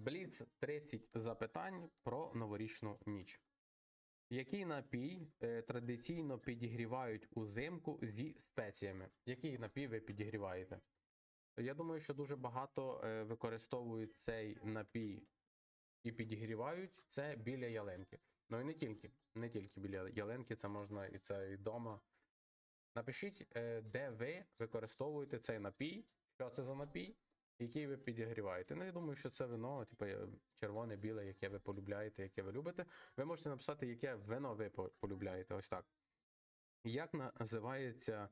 Бліц 30 запитань про новорічну ніч. Який напій е, традиційно підігрівають узимку зі спеціями? Який напій ви підігріваєте? Я думаю, що дуже багато е, використовують цей напій і підігрівають це біля ялинки. Ну і не тільки. Не тільки біля ялинки, це можна і це і вдома. Напишіть, е, де ви використовуєте цей напій, що це за напій, який ви підігріваєте. Ну, я думаю, що це вино, типу е, червоне, біле, яке ви полюбляєте, яке ви любите. Ви можете написати, яке вино ви полюбляєте. Ось так. Як називається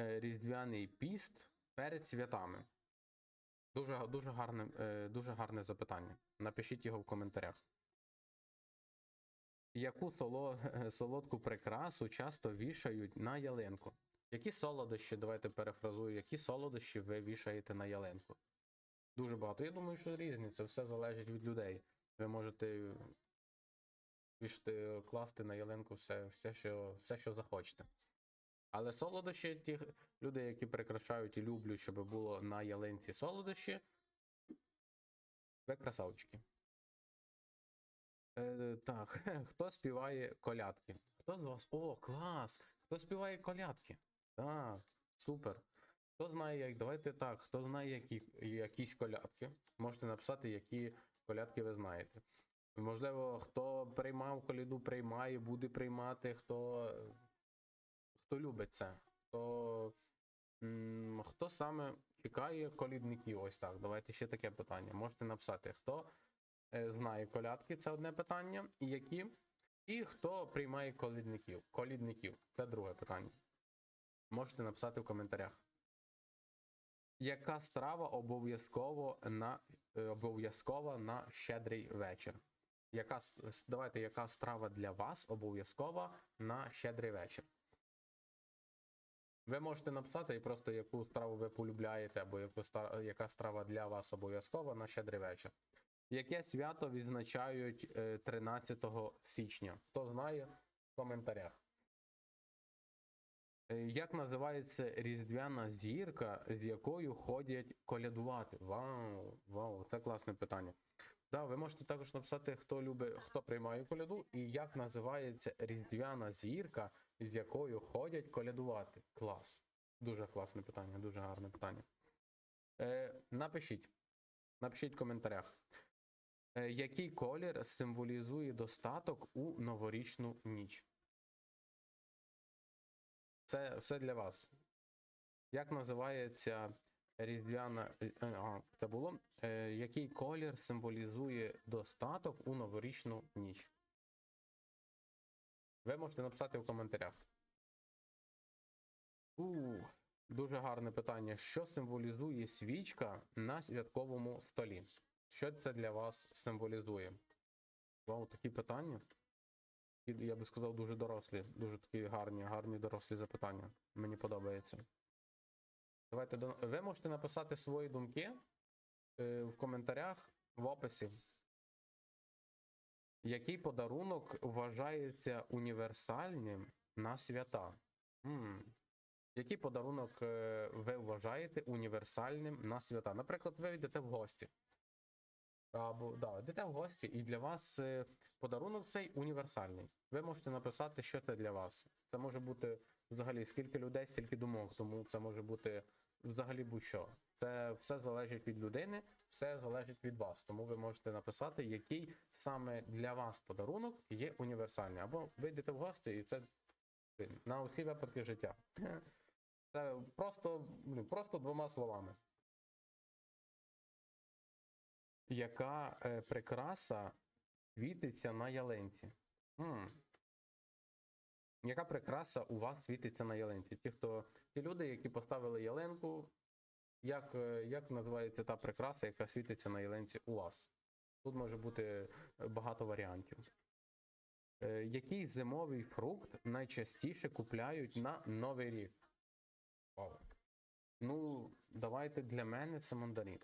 е, різдвяний піст перед святами? Дуже, дуже, гарне, е, дуже гарне запитання. Напишіть його в коментарях. Яку соло, солодку прикрасу часто вішають на ялинку? Які солодощі, давайте перефразую, які солодощі ви вішаєте на ялинку? Дуже багато. Я думаю, що різні. Це все залежить від людей. Ви можете вішати, класти на ялинку все, все, що, все, що захочете. Але солодощі, ті люди, які прикрашають і люблять, щоб було на ялинці солодощі, ви красавчики. Е, так, хто співає колядки? Хто з вас? О, клас! Хто співає колядки? Так, супер. Хто знає, як. Давайте так, хто знає які, якісь колядки, можете написати, які колядки ви знаєте. Можливо, хто приймав коляду, приймає, буде приймати, хто, хто любить це. Хто, хто саме чекає колідників? Ось так. Давайте ще таке питання. Можете написати, хто е, знає колядки, це одне питання, і які. І хто приймає колідників? Колідників. Це друге питання. Можете написати в коментарях. Яка страва обов'язково на е, обов'язкова на щедрий вечір? Яка давайте, яка страва для вас обов'язкова на щедрий вечір? Ви можете написати просто яку страву ви полюбляєте, або яку яка страва для вас обов'язкова на щедрий вечір. Яке свято відзначають е, 13 січня? Хто знає в коментарях. Е, Як називається різдвяна зірка, з якою ходять колядувати? Вау, вау, це класне питання. Да, ви можете також написати, хто любить, хто приймає коляду, і як називається різдвяна зірка, з якою ходять колядувати. Клас. Дуже класне питання, дуже гарне питання. Е, напишіть. Напишіть в коментарях. Е, який колір символізує достаток у новорічну ніч? Це все для вас. Як називається різдвяна. е, А, це? Е, який колір символізує достаток у новорічну ніч? Ви можете написати в коментарях. У, дуже гарне питання. Що символізує свічка на святковому столі? Що це для вас символізує? Вау, такі питання. Я би сказав, дуже дорослі, дуже такі гарні, гарні дорослі запитання. Мені подобається. Давайте. Ви можете написати свої думки е, в коментарях в описі. Який подарунок вважається універсальним на свята? м Який подарунок е, ви вважаєте універсальним на свята? Наприклад, ви йдете в гості. Або да, йдете в гості, і для вас е, подарунок цей універсальний. Ви можете написати, що це для вас. Це може бути взагалі скільки людей, стільки думок, тому це може бути взагалі будь-що. Це все залежить від людини, все залежить від вас. Тому ви можете написати, який саме для вас подарунок є універсальний. Або ви йдете в гості, і це на усі випадки життя. Це просто, просто двома словами. Яка е, прикраса світиться на ялинці? М. Яка прикраса у вас світиться на ялинці? Ті, хто ті люди, які поставили ялинку, як, е, як називається та прикраса, яка світиться на ялинці у вас? Тут може бути е, багато варіантів. Е, який зимовий фрукт найчастіше купляють на Новий рік? Вау. Ну, давайте для мене це мандарин.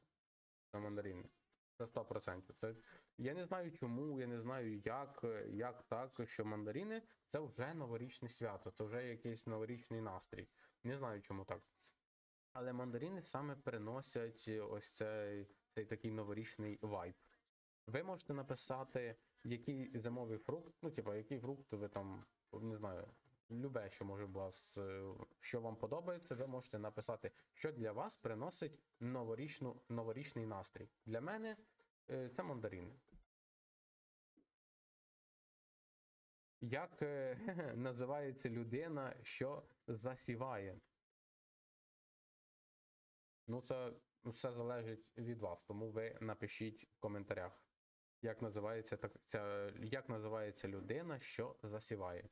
Це мандарини. Це 100%. Це, я не знаю чому, я не знаю, як, як так, що мандарини це вже новорічне свято, це вже якийсь новорічний настрій. Не знаю, чому так. Але мандарини саме приносять ось цей, цей такий новорічний вайб. Ви можете написати, який зимовий фрукт, ну, типа, який фрукт ви там, не знаю, любе, що може вас, е, що вам подобається, ви можете написати, що для вас приносить новорічну, новорічний настрій. Для мене е, це мандарини. Як е, називається людина, що засіває? Ну, це все залежить від вас, тому ви напишіть в коментарях, як називається так, ця, як називається людина, що засіває.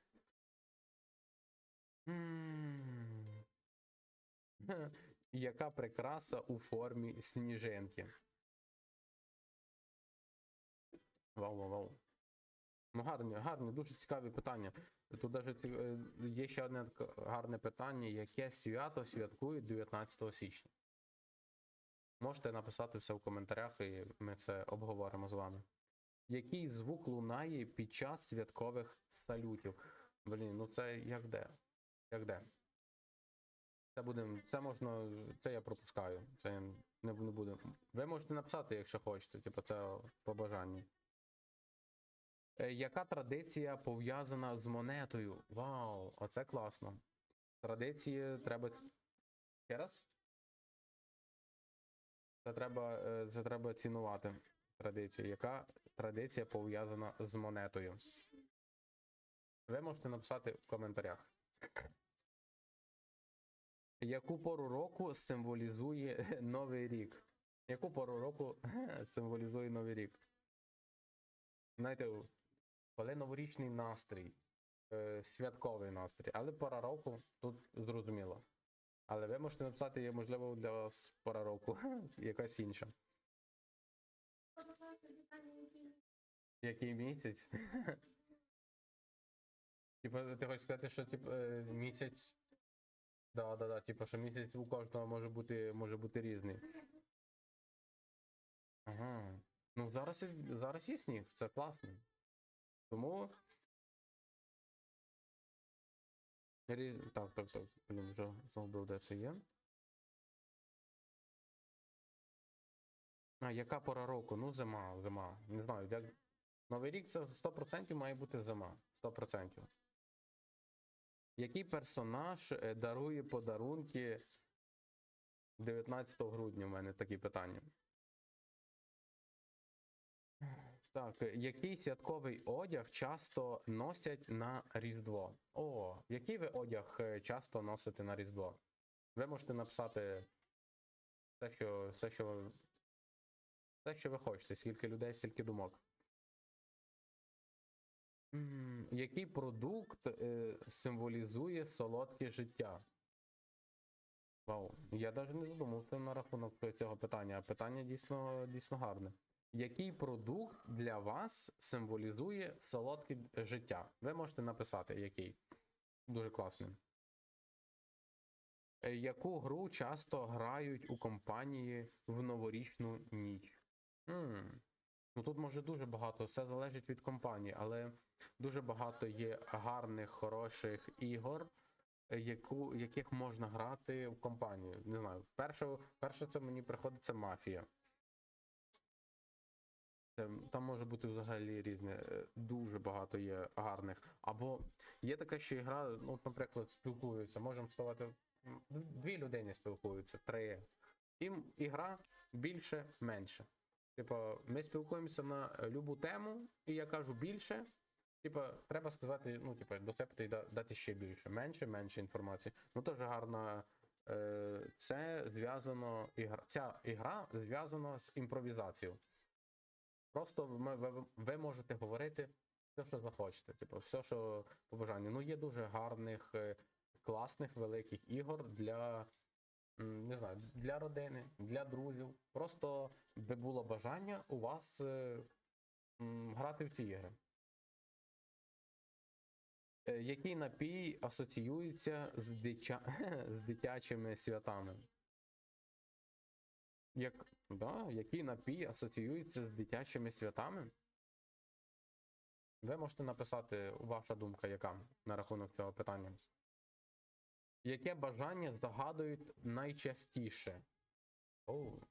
Яка прикраса у формі сніжинки? Вау, вау, вау. Ну, гарні, гарні, дуже цікаві питання. Тут навіть є ще одне гарне питання: яке свято святкують 19 січня? Можете написати все в коментарях, і ми це обговоримо з вами. Який звук лунає під час святкових салютів? Блін, ну це як де? Як де? Це буде, це можна, це я пропускаю. Це не, не буду. Ви можете написати, якщо хочете, типу це по бажанню. Е, Яка традиція пов'язана з монетою? Вау, оце класно. Традиції треба. Ще раз? Це треба, е, це треба цінувати. Традиції. Яка традиція пов'язана з монетою? Ви можете написати в коментарях. Яку пору року символізує Новий рік? Яку пору року символізує Новий рік? Знаєте, коли новорічний настрій, е, святковий настрій, але пора року тут зрозуміло. Але ви можете написати, є, можливо, для вас пора року якась інша. Який місяць? Типа, ти хочеш сказати, що типу, е, місяць. Да, да, да, типу, що місяць у кожного може бути, може бути різний. Ага. Ну зараз, зараз є сніг, це класно. Тому. Різ... Так, так, так. Блін, вже забув, де це є. А, яка пора року? Ну, зима, зима. Не знаю, як. Новий рік це 100% має бути зима. 100%. Який персонаж е, дарує подарунки 19 грудня? У мене такі питання. Так, е, який святковий одяг часто носять на Різдво? О, який ви одяг е, часто носите на Різдво? Ви можете написати все, що, все, що, все, що ви хочете, скільки людей, стільки думок. М, Який продукт е, символізує солодке життя? Вау, я навіть не задумався на рахунок цього питання. а Питання дійсно, дійсно гарне. Який продукт для вас символізує солодке життя? Ви можете написати, який. Дуже класний. Е, Яку гру часто грають у компанії в новорічну ніч? М, Ну тут може дуже багато, все залежить від компанії, але дуже багато є гарних, хороших ігор, е, яку, яких можна грати в компанію. Не знаю, перше, перше це мені приходить це мафія. Там може бути взагалі різне, е, дуже багато є гарних. Або є така ще ігра, ну, наприклад, спілкуються, можемо ставати. Дві людини спілкуються, три. Їм ігра більше, менше. Типа, ми спілкуємося на любу тему, і я кажу більше. Типа, треба сказати, ну, типа, доцепити і дати ще більше. Менше, менше інформації. Ну, теж гарна. Е, це зв'язано. Ігра, ця ігра зв'язана з імпровізацією. Просто ви, ви, ви можете говорити все, що захочете. Типу, все, що по бажанню. Ну, є дуже гарних, е, класних, великих ігор для. Не знаю, для родини, для друзів. Просто би було бажання у вас е, грати в ці ігри. Е, Який напій асоціюється з, дитя... з дитячими святами? Як... Да, який напій асоціюється з дитячими святами? Ви можете написати ваша думка, яка на рахунок цього питання. Яке бажання загадують найчастіше? Оу.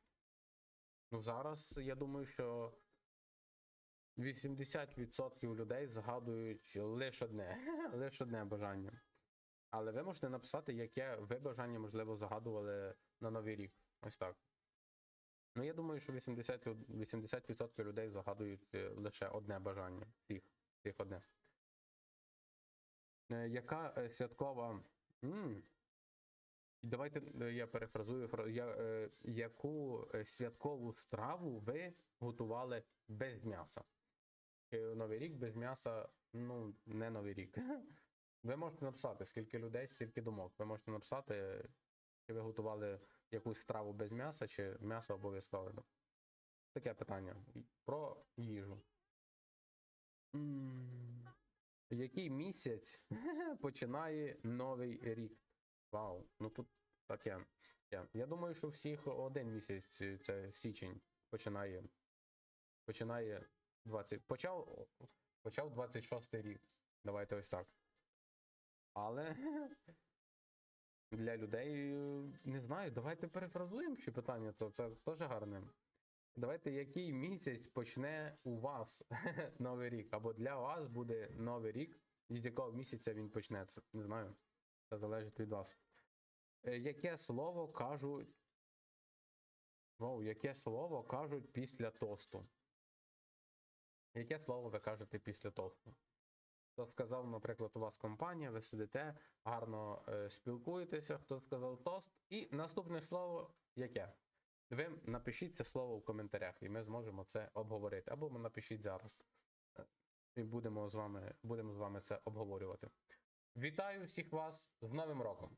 Ну, зараз я думаю, що 80% людей згадують лише одне, лише одне бажання. Але ви можете написати, яке ви бажання, можливо, загадували на Новий рік. Ось так. Ну, я думаю, що 80, люд- 80% людей загадують е, лише одне бажання. Всіх, всіх одне. Е, Яка е, святкова. М, Давайте е, я перефразую, я, е, яку е, святкову страву ви готували без м'яса? Новий рік без м'яса, ну, не Новий рік. Ви можете написати, скільки людей, стільки думок. Ви можете написати, чи ви готували якусь страву без м'яса, чи м'ясо обов'язково. Таке питання. Про їжу. М, Який місяць починає новий рік? Вау, ну тут таке. Я, я думаю, що всіх один місяць е, це січень починає. Починає 20. Почав, почав 26 рік. Давайте ось так. Але для людей е, не знаю, давайте перефразуємо ще питання, то це теж гарне. Давайте, який місяць почне у вас новий рік? Або для вас буде новий рік, з якого місяця він почнеться? Не знаю. Це залежить від вас. Е, Яке слово кажуть. Вау, яке слово кажуть після тосту? Яке слово ви кажете після тосту? Хто сказав, наприклад, у вас компанія, ви сидите, гарно е, спілкуєтеся, хто сказав тост. І наступне слово яке? Ви напишіть це слово в коментарях, і ми зможемо це обговорити. Або напишіть зараз. І будемо з вами, будемо з вами це обговорювати. Вітаю всіх вас з Новим роком!